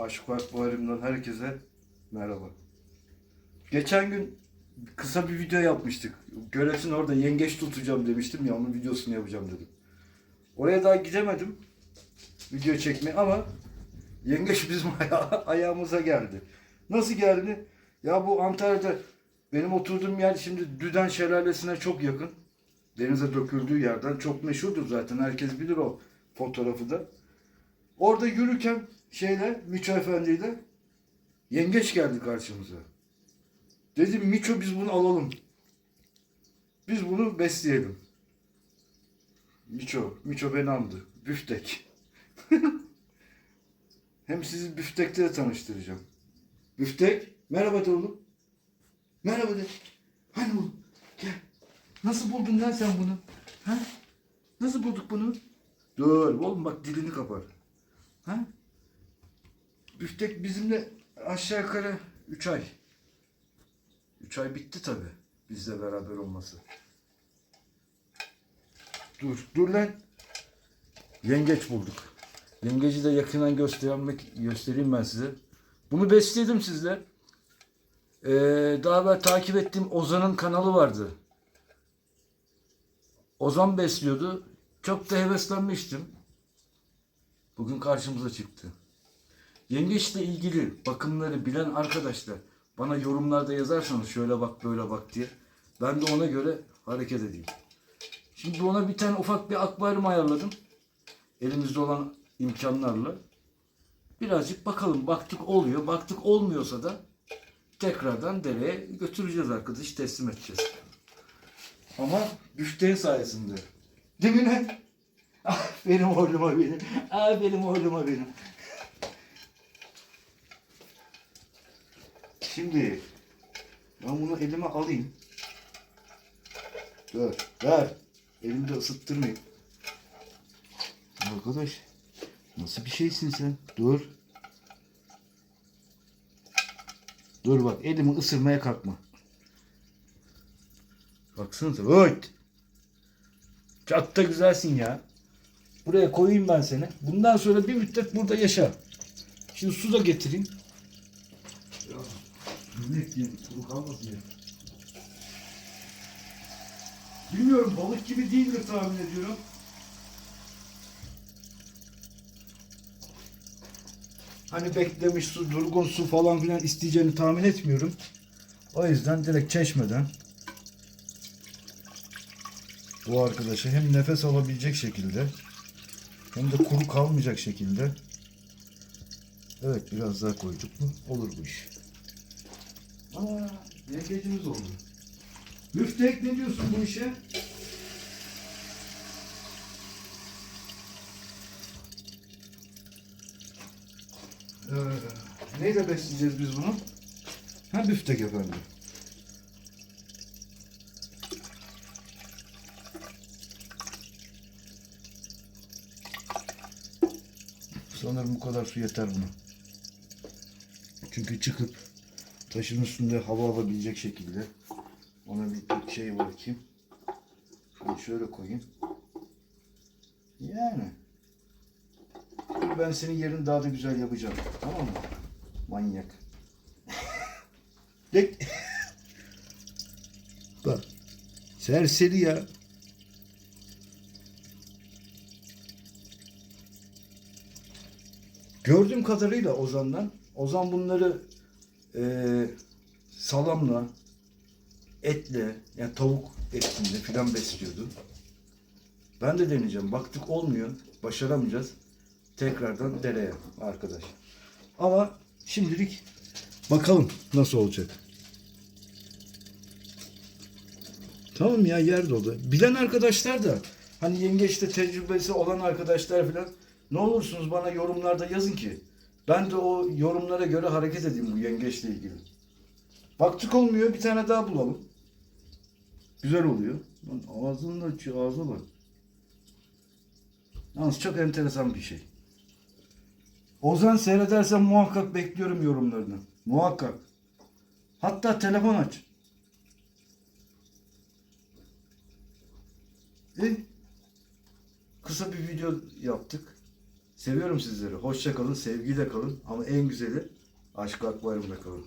Aşk var Buharım'dan herkese merhaba. Geçen gün kısa bir video yapmıştık. Göresin orada yengeç tutacağım demiştim ya onun videosunu yapacağım dedim. Oraya daha gidemedim video çekmeye ama yengeç bizim aya- ayağımıza geldi. Nasıl geldi? Ya bu Antalya'da benim oturduğum yer şimdi Düden Şelalesi'ne çok yakın. Denize döküldüğü yerden çok meşhurdur zaten. Herkes bilir o fotoğrafı da. Orada yürürken şeyle Miço Efendi ile yengeç geldi karşımıza. Dedim Miço biz bunu alalım. Biz bunu besleyelim. Miço, Miço beni andı. Büftek. Hem sizi büftekte de tanıştıracağım. Büftek, merhaba de oğlum. Merhaba de. Hani oğlum, gel. Nasıl buldun lan sen bunu? Ha? Nasıl bulduk bunu? Dur oğlum bak dilini kapar. Ha? Büftek bizimle aşağı yukarı 3 ay. 3 ay bitti tabi bizle beraber olması. Dur, dur lan. Yengeç bulduk. Yengeci de yakından göstermek, göstereyim ben size. Bunu besledim sizle. Ee, daha evvel takip ettiğim Ozan'ın kanalı vardı. Ozan besliyordu. Çok da heveslenmiştim. Bugün karşımıza çıktı. Yengeçle ilgili bakımları bilen arkadaşlar bana yorumlarda yazarsanız şöyle bak böyle bak diye ben de ona göre hareket edeyim. Şimdi ona bir tane ufak bir akvaryum ayarladım. Elimizde olan imkanlarla. Birazcık bakalım baktık oluyor. Baktık olmuyorsa da tekrardan dereye götüreceğiz arkadaş teslim edeceğiz. Ama büfteğin sayesinde. Değil mi lan? Ah, benim oğluma benim. Ah, benim oğluma benim. Şimdi ben bunu elime alayım. Dur, ver. Elimde ısıttırmayayım. Arkadaş, nasıl bir şeysin sen? Dur. Dur bak, elimi ısırmaya kalkma. Baksanıza, öt. Da güzelsin ya. Buraya koyayım ben seni. Bundan sonra bir müddet burada yaşa. Şimdi su da getireyim. Ne diyeyim, kuru kalmasın ya. Bilmiyorum, balık gibi değildir tahmin ediyorum. Hani beklemiş su, durgun su falan filan isteyeceğini tahmin etmiyorum. O yüzden direkt çeşmeden bu arkadaşa hem nefes alabilecek şekilde hem de kuru kalmayacak şekilde evet biraz daha koyduk mu olur bu iş. Aa, yengecimiz oldu. Müftek ne diyorsun bu işe? Ee, neyle besleyeceğiz biz bunu? Ha büftek efendim. Sanırım bu kadar su yeter buna. Çünkü çıkıp taşın üstünde hava alabilecek şekilde ona bir şey bırakayım. Şunu şöyle koyayım. Yani. Ben senin yerini daha da güzel yapacağım. Tamam mı? Manyak. Dek. Bak. Serseri ya. Gördüğüm kadarıyla Ozan'dan, Ozan bunları eee salamla, etle, yani tavuk etinde filan besliyordu. Ben de deneyeceğim. Baktık olmuyor, başaramayacağız. Tekrardan dereye arkadaş. Ama şimdilik bakalım nasıl olacak. Tamam ya yer dolu. Bilen arkadaşlar da hani yengeçte tecrübesi olan arkadaşlar falan ne olursunuz bana yorumlarda yazın ki ben de o yorumlara göre hareket edeyim bu yengeçle ilgili. Baktık olmuyor bir tane daha bulalım. Güzel oluyor. Lan ağzını açıyor ağza bak. Yalnız çok enteresan bir şey. Ozan seyredersen muhakkak bekliyorum yorumlarını. Muhakkak. Hatta telefon aç. E, kısa bir video yaptık. Seviyorum sizleri. Hoşça kalın, sevgiyle kalın ama en güzeli aşk akvaryumda kalın.